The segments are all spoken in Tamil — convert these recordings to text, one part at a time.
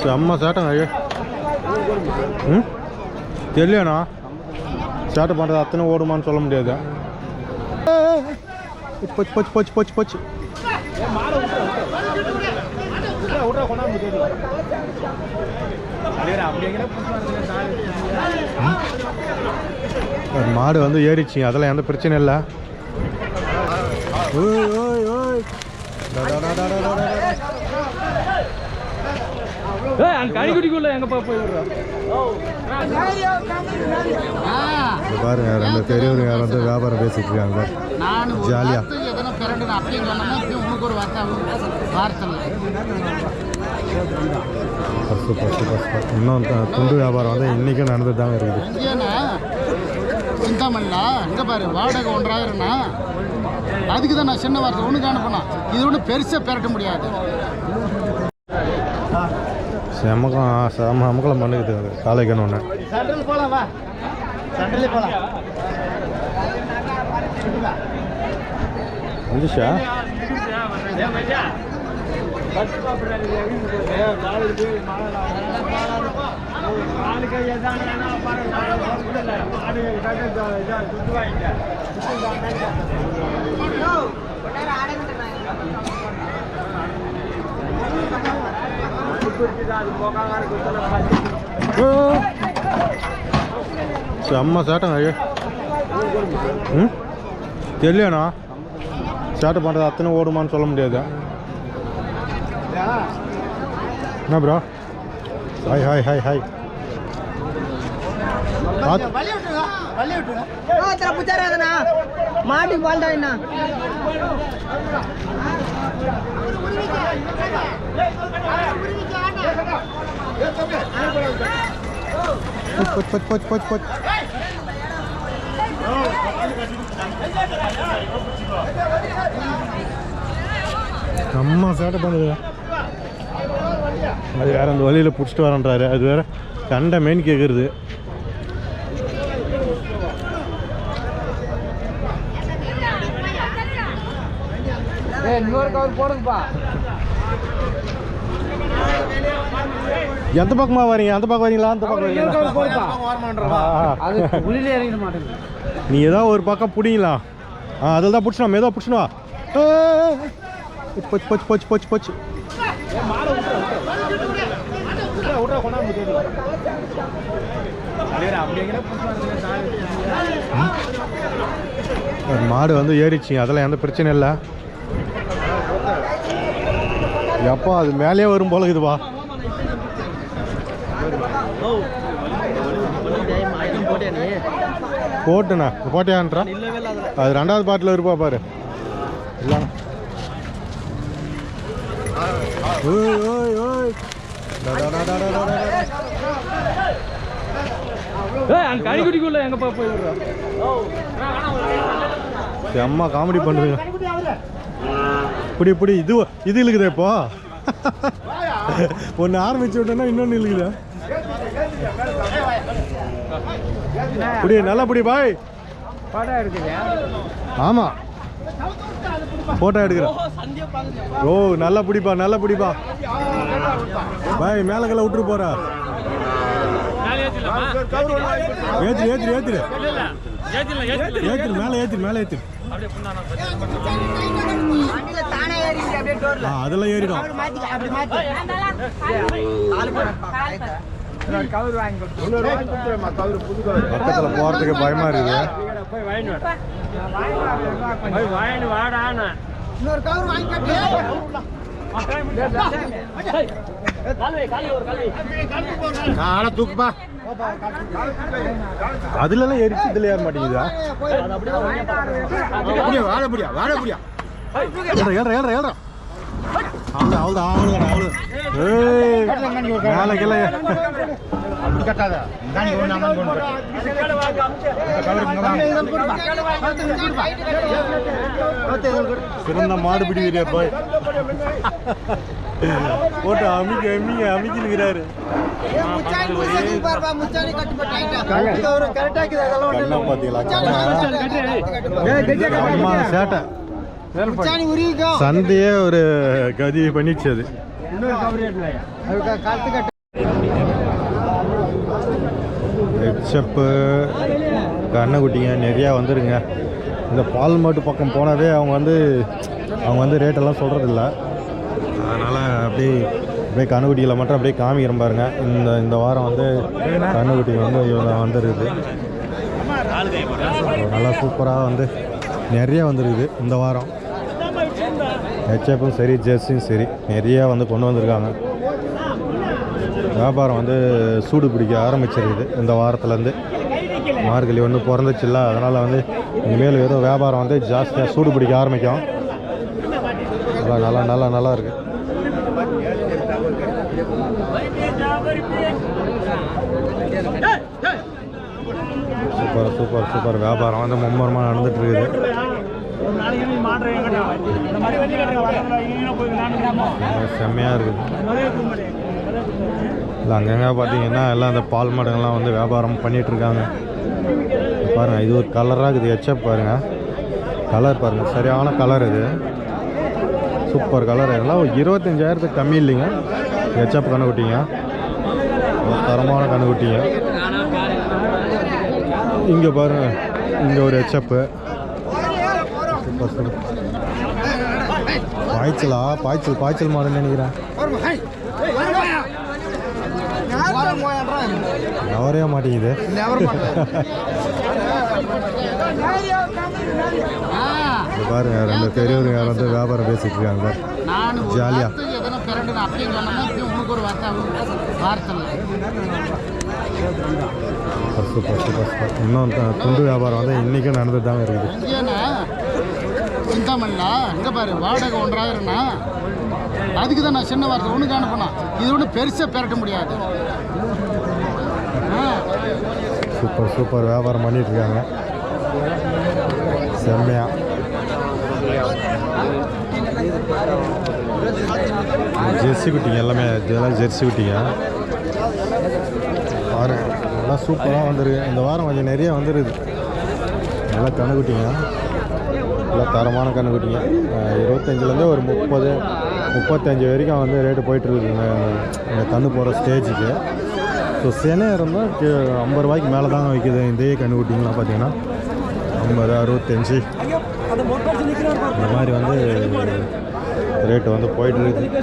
செம்ம சேட்டைங்க ஐயோ. ம்? தெரியலண்ணா சேட்டை பண்ணுறது அத்தனை ஓடுமான்னு சொல்ல முடியாது. போச்சு போச்சு போச்சு போச்சு போச்சு மாடு வந்து ஏறிச்சு அதெல்லாம் எந்த பிரச்சனையும் இல்லை. கனிக்குட்டிக்குள்ள எங்கப்பா போய் விடுறோம் இங்க பாருங்க ரெண்டு பெரியவங்க வந்து வியாபாரம் பேசிட்டு இருக்காங்க ஜாலியா. பசு பசு பசு இன்னும் துண்டு வியாபாரம் வந்து இன்றைக்கும் நடந்துட்டு தாங்க இருக்குது. எங்கேனா சிந்தாமணில? இங்கே பாரு வாடகை ஒன்றாயிரம்னா? அதுக்கு தான் நான் சின்ன வார்த்தை ஒன்று அனுப்பினேன் இது ஒன்றும் பெருசாக பெரட்ட முடியாது. செமக்கம் செம அமக்கலம் பண்ணுக்குது அது காலைக்கணும் ஒன்று சென்ட்ரல் போகலாம் வா. சென்ட்ரலே போகலாம் வந்துச்சா? ஓ. செம்ம சேட்டைங்க ஐயோ. ம்? தெரியலண்ணா சேட்டை பண்ணுறது அத்தனை ஓடுமான்னு சொல்ல முடியாது. என்ன bro hi hi hi hi விட்டுருங்க Put, put, put, put, put, put. நம்ம சேட்டை பண்ணுது. அது வேற அந்த வழியில புடிச்சிட்டு வரன்றாரு. அது வேற கண்ட மெயின் கேட்குறது போடுங்கப்பா. எந்த பக்கமாக வரீங்க? அந்த பக்கம் வரீங்களா? அந்த பக்கம் வரீங்களா? நீ ஏதோ ஒரு பக்கம் பிடிங்களா? ஆ அதில் தான் பிடிச்சினோம் ஏதோ பிடிச்சினவா போச்சு போச்சு போச்சு போச்சு போச்சு. மாடு வந்து ஏறிச்சு அதெல்லாம் எந்த பிரச்சனையும் இல்லை. எப்போ அது மேலேயே வரும் போல இதுவா போட்டுண்ணா போட்டியான்றா? அது ரெண்டாவது பாட்டில் இருப்பா பாரு. இல்லை ஓய் ஓய் ஓய். செம்ம காமெடி பண்ணுதுங்க. இப்படி இப்படி இது இது இழுக்குதே இப்போ. ஒன்று ஆரம்பிச்சு விட்டோன்னா இன்னொன்று இழுக்குதா. புடி நல்லா புடி பாய். படம் இருக்குங்க ஆமாம் ஃபோட்டோ எடுக்கிறேன். ஓ நல்லா பிடிப்பா நல்லா பிடிப்பா. பாய் மேலே கல்ல விட்டுரு போறா. ஏத்திரு ஏத்திரு ஏத்திரு ஏத்திரு மேலே ஏத்திரு மேலே ஏத்திரு அதெல்லாம் ஏறிடும். பக்கத்தில் போகிறதுக்கு பயமா இருக்குது. இன்னொரு கவர் வாங்கி ஆனால் தூக்குப்பா. அதுலலாம் எரிச்சு இதில் ஏற மாட்டேங்குதா. முடியா வாழ முடியா வாழ முடியா ஏற ஏற ஏற அவ்வளோ அவ்வளோ அவ்வளோ மேலே கீழே அப்படி கட்டாத இதான் நீ ஒன்று அம்மன் கொண்டு சிறந்த மாடுபிடி வீரர் போய். போட்டு அமிக்க அமிக்க கண்ணா அம்மா சேட்டை. சந்தையே ஒரு கதி பண்ணிச்சு அது. அதுக்கு கழுத்து நிறையா வந்துருங்க. இந்த பால் மாட்டு பக்கம் போனாவே அவங்க வந்து அவங்க வந்து ரேட்டெல்லாம் சொல்கிறதில்ல அதனால் அப்படியே அப்படியே கண்ணுக்குட்டியில் மட்டும் அப்படியே காமிக்கிறேன் பாருங்க. இந்த இந்த வாரம் வந்து கண்ணுக்குட்டி வந்து இவ்வளோ வந்துருக்குது நல்லா சூப்பராக வந்து நிறைய வந்துருக்குது இந்த வாரம். ஹெச்எப்பும் சரி ஜெர்சியும் சரி. நிறையா வந்து கொண்டு வந்திருக்காங்க. வியாபாரம் வந்து சூடு பிடிக்க ஆரம்பிச்சிருக்குது. இந்த வாரத்துலேருந்து மார்கழி ஒன்று பிறந்துச்சுல்ல அதனால் வந்து இனிமேல் ஏதோ வியாபாரம் வந்து ஜாஸ்தியாக சூடு பிடிக்க ஆரம்பிக்கும். நல்லா நல்லா நல்லா நல்லா இருக்குது சூப்பர் சூப்பர் சூப்பர். வியாபாரம் வந்து மும்மரமாக நடந்துட்டு இருக்குது. செம்மையாக இருக்குது இல்லை அங்கங்கே பார்த்தீங்கன்னா எல்லாம் அந்த பால் மாடுங்கள்லாம் வந்து வியாபாரம் பண்ணிகிட்ருக்காங்க இருக்காங்க பாருங்கள் இது ஒரு கலராக இருக்குது. எச்சப் பாருங்கள் கலர் பாருங்கள் சரியான கலர் இது. Super colour. இதெல்லாம் இருபத்தஞ்சாயிரத்துக்கு கம்மி இல்லைங்க. எச்சப் கண்ணுக்குட்டிங்க ஒரு தரமான கண்ணுக்குட்டிங்க இங்கே பாருங்கள் இங்கே ஒரு எச்சப்பு. சூப்பர் பாய்ச்சலா? பாய்ச்சல் பாய்ச்சல் மாடுன்னு நினைக்கிறேன். அவரே மாட்டேங்குது. பாருங்க ரெண்டு பெரியவங்க வந்து வியாபாரம் பேசிட்டு இருக்காங்க. ஜாலியா. இன்னும் துண்டு வியாபாரம் வந்து இன்றைக்கும் நடந்துட்டு தாங்க இருக்குது. இங்கேண்ணா சிந்தாமணிலா இங்கே பாரு வாடகை ஒன்றாயிரம்ண்ணா அதுக்கு தான் நான் சின்ன வார்த்தை ஒன்றுக்கு அனுப்பினா இது ஒன்றும் பெருசாக பெரட்ட முடியாது. சூப்பர் சூப்பர் வியாபாரம் பண்ணிட்டு இருக்காங்க செம்மையா ஜெர்சி குட்டிங்க எல்லாமே. இதெல்லாம் ஜெர்சி குட்டிங்க. பாரு நல்லா சூப்பராக வந்துருக்கு. இந்த வாரம் கொஞ்சம் நிறைய வந்துருக்குது. நல்லா கணக்குட்டிங்க நல்லா தரமான கண்ணுக்குட்டிங்க அஹ் இருபத்தஞ்சிலேருந்து ஒரு முப்பது முப்பத்தஞ்சு வரைக்கும் வந்து ரேட்டு போயிட்டுருக்குங்க இந்த கன்று கண்ணு போகிற ஸ்டேஜுக்கு ஸோ செனை இருந்தால் ஐம்பது ரூபாய்க்கு மேலே தாங்க விற்கிது இந்த கண்ணுக்குட்டிங்கலாம் பார்த்தீங்கன்னா ஐம்பது அறுபத்தஞ்சி. இந்த மாதிரி வந்து ரேட்டு வந்து போயிட்டுருக்கு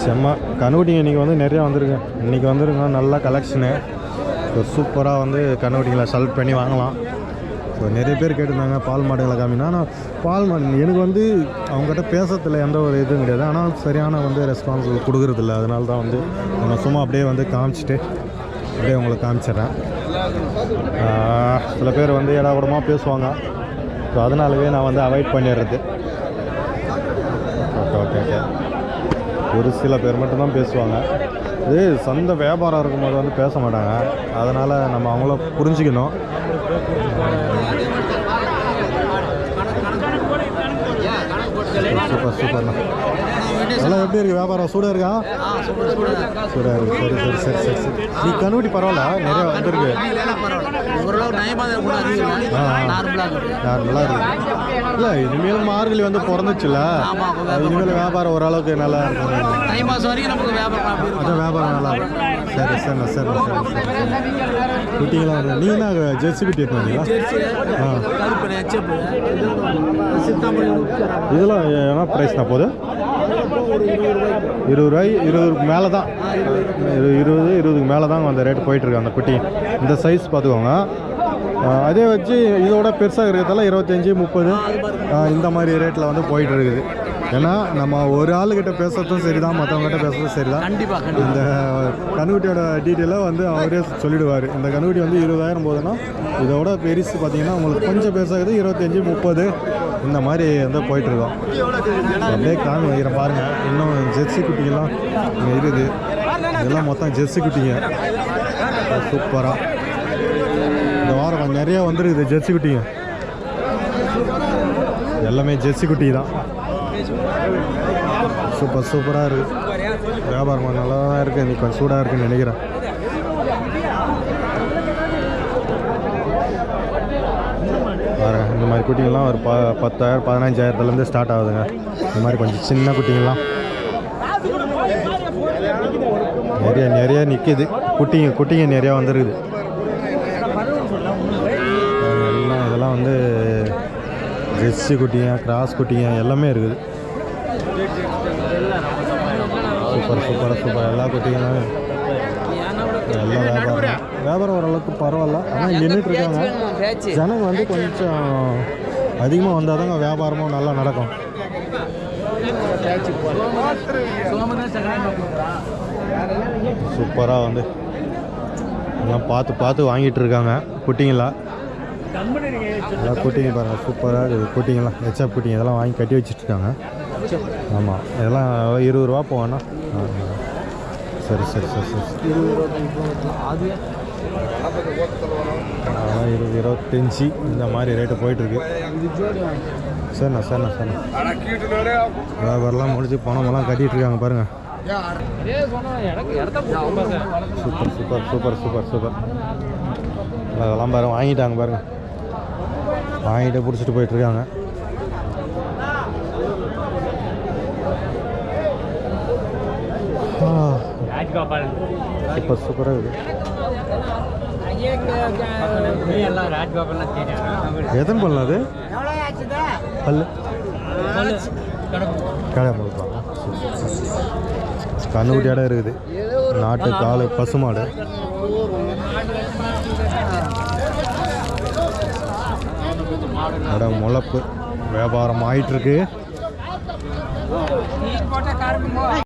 செம்ம கண்ணுக்குட்டிங்க இன்றைக்கி வந்து நிறையா வந்திருக்கு. இன்றைக்கி வந்துருங்க நல்ல கலெக்ஷனு ஸோ சூப்பராக வந்து கண்ணுக்குட்டிங்களை செலக்ட் பண்ணி வாங்கலாம். இப்போ நிறைய பேர் கேட்டிருந்தாங்க பால் மாடுகளை காமினா ஆனால் பால் மாடு எனக்கு வந்து அவங்ககிட்ட பேசுறதுல எந்த ஒரு இதுவும் கிடையாது. ஆனால் சரியான வந்து ரெஸ்பான்ஸ் கொடுக்குறதில்ல. அதனால தான் வந்து நம்ம சும்மா அப்படியே வந்து காமிச்சிட்டு அப்படியே உங்களுக்கு காமிச்சிடுறேன். சில பேர் வந்து இடா கூடமாக பேசுவாங்க. ஸோ அதனாலவே நான் வந்து அவாய்ட் பண்ணிடுறது. ஓகே ஓகே ஓகே ஒரு சில பேர் மட்டும்தான் பேசுவாங்க. இது சொந்த வியாபாரம் இருக்கும்போது வந்து பேச மாட்டாங்க. அதனால் நம்ம அவங்கள புரிஞ்சுக்கணும். சூப்பர் சூப்பர்ண்ணா அதெல்லாம் எப்படி இருக்கு? வியாபாரம் சூடாக இருக்கா? சூடாக இருக்கு. சரி சரி சரி சரி. சரி நீ கண்ணுட்டி பரவாயில்ல? நிறைய வந்துருக்கு. நார்மலாக இருக்கும் நார்மலாக இருக்கு. இல்லை இனிமேல் மார்கழி வந்து பிறந்துச்சுல இனிமேல் வியாபாரம் ஓரளவுக்கு நல்லா இருக்கும். அதான் வியாபாரம் நல்லா இருக்கும். சரி சரிண்ணா சரி சரி. குட்டிங்களாம் வருது நீ என்ன ஜெர்சி குட்டி எடுத்து வந்தீங்களா? ஆ. கருப்பு எச்சப்பு சித்தாமணி இதெல்லாம் என்ன ப்ரைஸ்ண்ணா போகுது. இருபது ரூபாய் இருபதுக்கு மேலே தான் இருபது இருபதுக்கு மேலே தான் அந்த ரேட் போயிட்டுருக்கு அந்த குட்டி. இந்த சைஸ் பார்த்துக்கோங்க. அதே வச்சு இதோட பெருசாக இருக்கிறதெல்லாம் இருபத்தஞ்சி முப்பது இந்த மாதிரி ரேட்டில் வந்து போயிட்டு இருக்குது ஏன்னா நம்ம ஒரு ஆளுகிட்ட பேசுறதும் சரி தான் மற்றவங்ககிட்ட பேசுறதும் சரி தான் கண்டிப்பாக இந்த கண்ணுக்குட்டியோட டீட்டெயிலாக வந்து அவரே சொல்லிடுவார். இந்த கண்ணுக்குட்டி வந்து இருபதாயிரம் போகுதுன்னா இதோட பெருசு பார்த்தீங்கன்னா உங்களுக்கு கொஞ்சம் பெருசாகுது இருபத்தஞ்சி முப்பது இந்த மாதிரி வந்து போயிட்டுருக்கோம். அப்படியே காமி வைக்கிறேன் பாருங்கள் இன்னும் ஜெர்சி குட்டிங்கெல்லாம் இருக்குது. இதெல்லாம் மொத்தம் ஜெர்சி குட்டிங்க. சூப்பராக இந்த வாரம் நிறையா வந்துருக்குது ஜெர்சி குட்டிங்க. எல்லாமே ஜெர்சி குட்டி தான் சூப்பர் சூப்பராக இருக்குது வியாபாரம் நல்லா தான் இருக்குது இன்னைக்கு கொஞ்சம் சூடாக இருக்குன்னு நினைக்கிறேன். பாருங்க இந்த மாதிரி குட்டிங்கெல்லாம் ஒரு ப பத்தாயிரம் பதினஞ்சாயிரத்துலேருந்து ஸ்டார்ட் ஆகுதுங்க. இந்த மாதிரி கொஞ்சம் சின்ன குட்டிங்கெல்லாம் நிறைய நிறைய நிற்கிது குட்டிங்க குட்டிங்க நிறையா வந்துருக்குது. எல்லாம் இதெல்லாம் வந்து ஜெர்சி குட்டிங்க கிராஸ் குட்டிங்க எல்லாமே இருக்குது. சூப்பர் சூப்பர் சூப்பர் எல்லா குட்டிங்களும் எல்லாம் வியாபாரம். வியாபாரம் ஓரளவுக்கு பரவாயில்ல. ஆனால் நின்றுட்டு இருக்காங்க. ஜனங்க வந்து கொஞ்சம் அதிகமாக வந்தால் தாங்க வியாபாரமும் நல்லா நடக்கும். சூப்பராக வந்து எல்லாம் பார்த்து பார்த்து வாங்கிட்டு இருக்காங்க குட்டிங்களா. எல்லாம் குட்டிங்க பாருங்கள் சூப்பராக இருக்குது குட்டிங்கெல்லாம். ஹெச்ஆப் குட்டிங்க இதெல்லாம் வாங்கி கட்டி வச்சுட்டு இருக்காங்க. ஆமாம் இதெல்லாம் இருபது ரூபா போவேண்ணா ஆ, ஆ. சரி சரி சரி சரி. அதெல்லாம் இருபது இருபத்தஞ்சி இந்த மாதிரி ரேட்டு போயிட்டுருக்கு. சரிண்ணா சரிண்ணா சரிண்ணா. வியாபாரம்லாம் முடிச்சு பணமெல்லாம் கட்டிகிட்டு இருக்காங்க பாருங்கள் super super super super super. அதெல்லாம் பாருங்கள் வாங்கிட்டாங்க பாருங்கள் வாங்கிட்டு பிடிச்சிட்டு போயிட்டுருக்காங்க. சூப்பர் சூப்பராக இருக்குது. எத்தனை பல்லு அது? பல்லு. கடை இருக்குது. நாட்டு காலு பசுமாடு இடம் முளப்பு. வியாபாரம் ஆயிட்டுருக்கு. இருக்கு